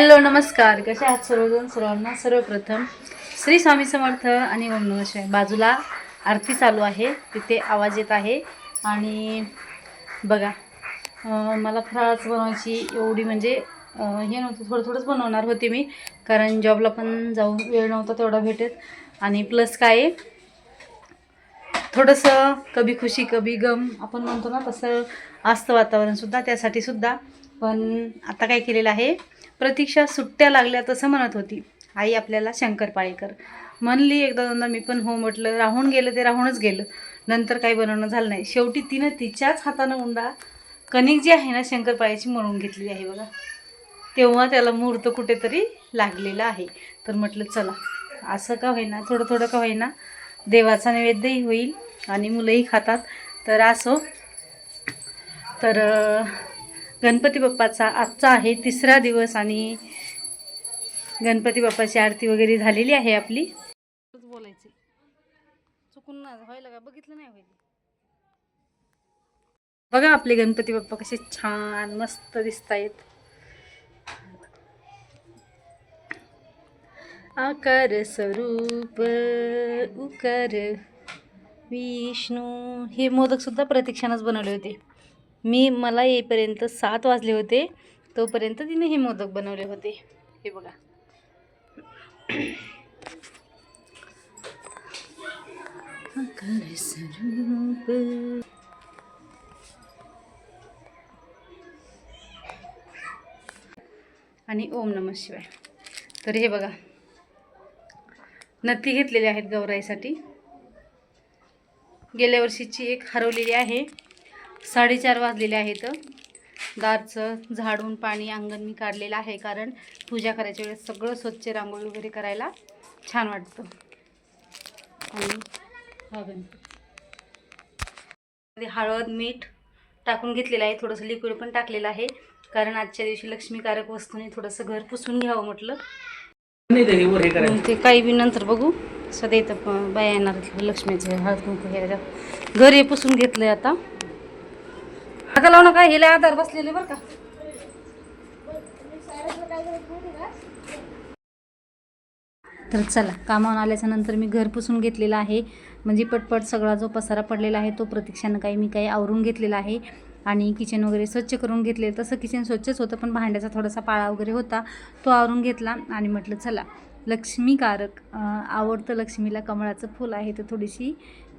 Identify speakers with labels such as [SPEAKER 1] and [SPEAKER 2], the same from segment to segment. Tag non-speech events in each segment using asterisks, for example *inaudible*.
[SPEAKER 1] Hello नमस्कार. कसे आहात सर्वजण? सर्वांना सर्वप्रथम श्री स्वामी समर्थ आणि ओम नमः शिवाय. बाजूला आरती चालू आहे. तिथे आवाज येत आहे. आणि बघा मला फराळाच बनवायची एवढी म्हणजे हे नव्हतं. थोडं थोडंच बनवणार होते मी. कारण जॉबला पण जाऊन वेळ नव्हता तेवढा भेटत. आणि प्लस काय आहे? थोडंसं कभी खुशी कभी गम आपण म्हणतो ना तसं असतं वातावरणसुद्धा त्यासाठी सुद्धा. पण आता काय केलेलं आहे? प्रतीक्षा सुट्ट्या लागल्या तसं म्हणत होती. आई आपल्याला शंकरपाळेकर म्हणली एकदा दोनदा मी पण हो म्हटलं. राहून गेलं ते राहूनच गेलं. नंतर काही बनवणं झालं नाही. शेवटी तिनं तिच्याच हातानं उंडा कणिक जी आहे ना शंकरपाळ्याची म्हणून घेतलेली आहे बघा. तेव्हा त्याला मुहूर्त कुठेतरी लागलेला आहे. तर म्हटलं चला असं का होईना? थोडं थोडं का होईना? देवाचा नैवेद्यही होईल आणि मुलंही खातात. तर असो. तर गणपती बाप्पाचा आजचा आहे तिसरा दिवस आणि गणपती बाप्पाची आरती वगैरे झालेली आहे आपली. बोलायचे. चुकून व्हायला का? बघितलं नाही होईल बघा आपले गणपती बाप्पा कसे छान मस्त दिसत आहेत आकार स्वरूप उकर विष्णू हे मोदक सुद्धा प्रतीक्षानंच बनवले होते. मी मला येईपर्यंत सात वाजले होते. तोपर्यंत तिने हे मोदक बनवले होते. हे बघा. आणि ओम नम शिवाय. तर हे बघा. नथी घेतलेली आहेत गौराईसाठी. गेल्या वर्षीची एक हरवलेली आहे. साडेचार वाजलेले आहेत. दारचं झाडून पाणी अंगण मी काढलेलं आहे कारण पूजा करायच्या वेळेस सगळं स्वच्छ रांगोळी वगैरे करायला छान वाटतं. आणि हा गणपती हळद मीठ टाकून घेतलेलं आहे. थोडंसं लिक्विड पण टाकलेलं आहे. कारण आजच्या दिवशी लक्ष्मीकारक वस्तूने थोडंसं घर पुसून घ्यावं म्हटलं.
[SPEAKER 2] ते
[SPEAKER 1] काही बी नंतर बघू. सध्या इथं बाया येणार लक्ष्मीचं लक्ष्मीचे. हळद कुंकू घ्यायला. घर हे पुसून घेतलंय आता. आता लावू नका हिला आधार बसलेले बरं का. तर चला कामावर आल्याच्यानंतर मी घर पुसून घेतलेलं आहे. म्हणजे पटपट सगळा जो पसारा पडलेला आहे तो प्रतीक्षानं काही मी काही आवरून घेतलेला आहे. आणि किचन वगैरे स्वच्छ करून घेतले. तसं किचन स्वच्छच होतं पण भांड्याचा थोडासा पाळा वगैरे होता. तो आवरून घेतला आणि म्हटलं चला लक्ष्मीकारक आवडतं लक्ष्मीला कमळाचं फूल आहे तर थोडीशी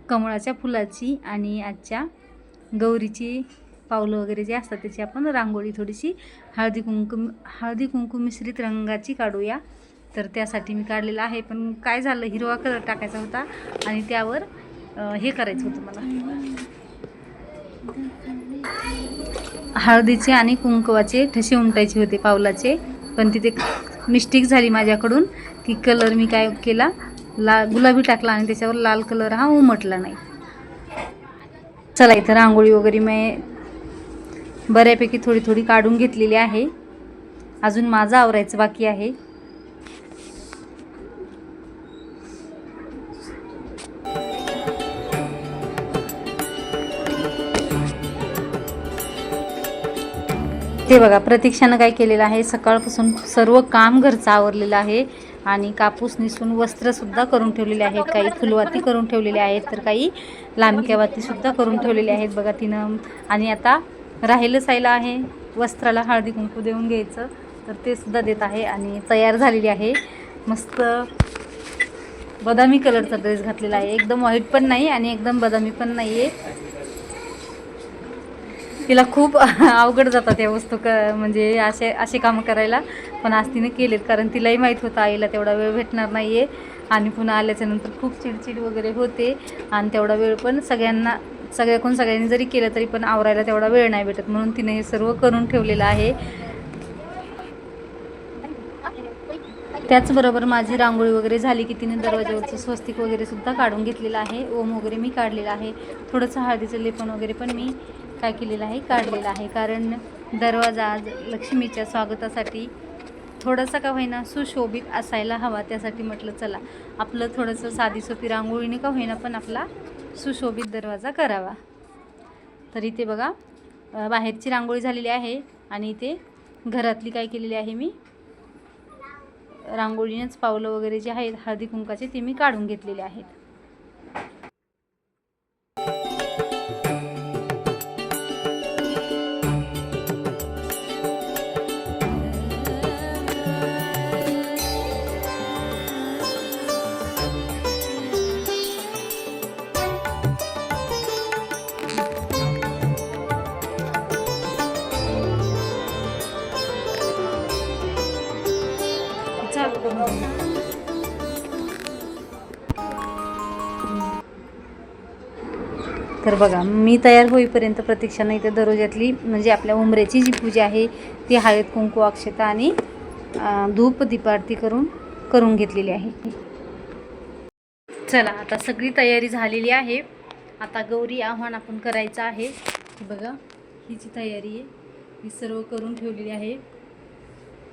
[SPEAKER 1] कमळाच्या फुलाची आणि आजच्या गौरीची पावलं वगैरे जे असतात त्याची आपण रांगोळी थोडीशी हळदी कुंकू हळदी कुंकू मिश्रित रंगाची काढूया. तर त्यासाठी मी काढलेलं आहे. पण काय झालं हिरवा कलर टाकायचा होता आणि त्यावर हे करायचं होतं मला. हळदीचे आणि कुंकवाचे ठसे उमटायचे होते पावलाचे. पण तिथे मिस्टेक झाली माझ्याकडून की कलर मी काय केला ला गुलाबी टाकला आणि त्याच्यावर लाल कलर हा उमटला नाही. चला इथं रांगोळी वगैरे मी बऱ्यापैकी थोडी थोडी काढून घेतलेली आहे. अजून माझं आवरायचं बाकी आहे. ते बघा प्रतीक्षानं काय केलेलं आहे? सकाळपासून सर्व काम घरचं आवरलेलं आहे आणि कापूस निसून वस्त्रसुद्धा करून ठेवलेले आहेत. काही फुलवाती करून ठेवलेले आहेत तर काही लांबक्या वातीसुद्धा करून ठेवलेले आहेत. बघा तिनं आणि आता राहिलं सायला आहे. वस्त्राला हळदी कुंकू देऊन घ्यायचं. तर ते सुद्धा देत आहे आणि तयार झालेली आहे. मस्त बदामी कलरचा ड्रेस घातलेला आहे. एकदम व्हाईट पण नाही आणि एकदम बदामी पण नाही आहे तिला खूप *laughs* अवघड जातात या वस्तू क म्हणजे असे असे कामं करायला. पण आज तिने केलेत कारण तिलाही माहीत होतं आईला तेवढा वेळ भेटणार नाही आहे आणि पुन्हा आल्याच्यानंतर खूप चिडचिड वगैरे होते. आणि तेवढा वेळ पण सगळ्यांना सगळ्याकडून सगळ्यांनी जरी केलं तरी पण आवरायला तेवढा वेळ नाही भेटत. म्हणून तिने हे सर्व करून ठेवलेलं आहे. त्याचबरोबर माझी रांगोळी वगैरे झाली की तिने दरवाजावरचं स्वस्तिक वगैरे सुद्धा काढून घेतलेलं आहे. ओम वगैरे मी काढलेलं आहे. थोडंसं हळदीचं लेपन वगैरे पण मी काय केलेलं आहे काढलेलं आहे. कारण दरवाजा आज लक्ष्मीच्या स्वागतासाठी थोडासा का होईना सुशोभित असायला हवा. त्यासाठी म्हटलं चला आपलं थोडंसं साधी सोपी रांगोळीने का होईना पण आपला सुशोभित दरवाजा करावा. तर इथे बघा बाहेरची रांगोळी झालेली आहे आणि इथे घरातली काय केलेली आहे मी? रांगोळीनेच पावलं वगैरे जे आहेत हळदी कुंकाचे ते मी काढून घेतलेले आहेत. तर बघा मी तयार होईपर्यंत प्रतीक्षानं इथे दररोजातली म्हणजे आपल्या उमऱ्याची जी पूजा आहे ती हळद कुंकू अक्षता आणि धूप दीपारती करून करून घेतलेली आहे. चला आता सगळी तयारी झालेली आहे. आता गौरी आव्हान आपण करायचं आहे. बघा ही जी तयारी आहे. ही सर्व करून ठेवलेली आहे.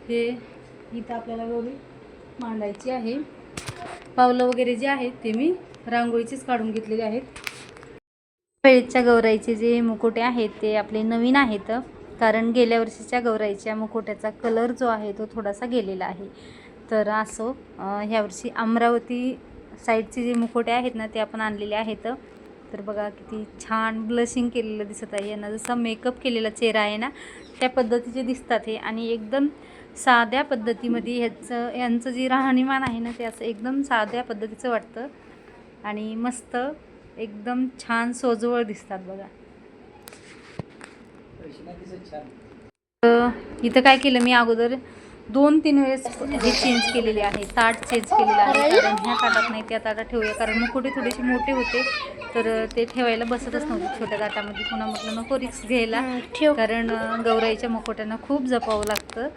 [SPEAKER 1] हे इथं आपल्याला गौरी. मांडायची आहे. पावलं वगैरे जे आहेत ते मी रांगोळीचेच काढून घेतलेले आहेत. वेळेच्या गौराईचे जे मुकुटे आहेत ते आपले नवीन आहेत कारण गेल्या वर्षीच्या गौराईच्या मुकुट्याचा कलर जो आहे तो थोडासा गेलेला आहे. तर असो ह्यावर्षी अमरावती साईडचे जे मुकुटे आहेत ना ते आपण आणलेले आहेत. तर बघा किती छान ब्लशिंग केलेलं दिसत आहे. यांना जसा मेकअप केलेला चेहरा आहे ना त्या पद्धतीचे दिसतात हे. आणि एकदम साध्या पद्धतीमध्ये ह्याचं यांचं जे राहणीमान आहे ना ते असं एकदम साध्या पद्धतीचं वाटतं. आणि मस्त एकदम छान सोजवळ दिसतात बघा. इथं काय केलं मी अगोदर? दोन तीन वेळेस हे चेंज केलेले आहे. ताट चेंज केलेलं आहे. कारण ह्या ताटात नाही त्या ताटात ठेवूया. कारण मुकुटे थोडेसे मोठे होते. तर ते ठेवायला बसतच नव्हते छोट्या ताटामध्ये. पुन्हा म्हटलं नको रिक्स घ्यायला. कारण गौराईच्या मुकुट्यांना खूप जपावं लागतं.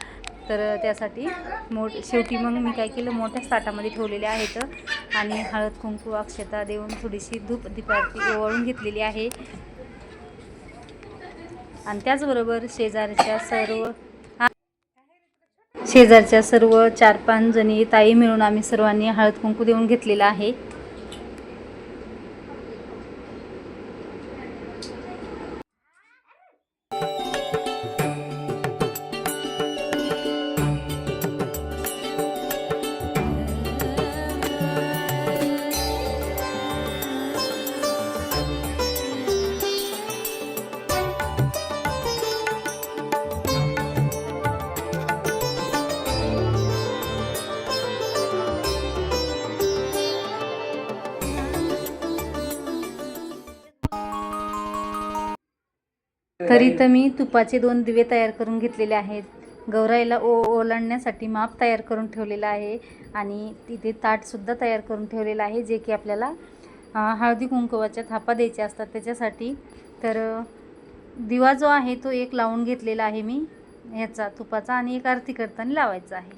[SPEAKER 1] तर त्यासाठी मोठ शेवटी मग मी काय केलं मोठ्याच ताटामध्ये ठेवलेले आहेत आणि हळद कुंकू अक्षता देऊन थोडीशी धूप दीपारती ओवाळून घेतलेली आहे. आणि त्याचबरोबर शेजारच्या सर्व शेजारच्या सर्व चार पाच जणी ताई मिळून आम्ही सर्वांनी हळद कुंकू देऊन घेतलेला आहे. तरी तर मी तुपाचे दोन दिवे तयार करून घेतलेले आहेत. गौराईला ओ ओलांडण्यासाठी माप तयार करून ठेवलेलं आहे आणि तिथे ताटसुद्धा तयार करून ठेवलेलं आहे जे की आपल्याला हळदी कुंकवाच्या थापा द्यायच्या असतात त्याच्यासाठी. तर दिवा जो आहे तो एक लावून घेतलेला आहे मी ह्याचा तुपाचा आणि एक आरती करताना लावायचा आहे.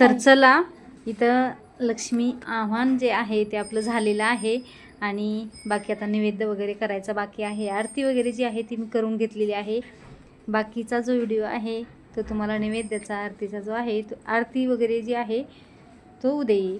[SPEAKER 1] तर चला इथं लक्ष्मी आव्हान जे आहे ते आपलं झालेलं आहे. आणि बाकी आता नैवेद्य वगैरे करायचा बाकी आहे. आरती वगैरे जी आहे ती मी करून घेतलेली आहे. बाकीचा जो व्हिडिओ आहे तो तुम्हाला नैवेद्याचा आरतीचा जो आहे तो आरती वगैरे जी आहे तो उद्या येईल.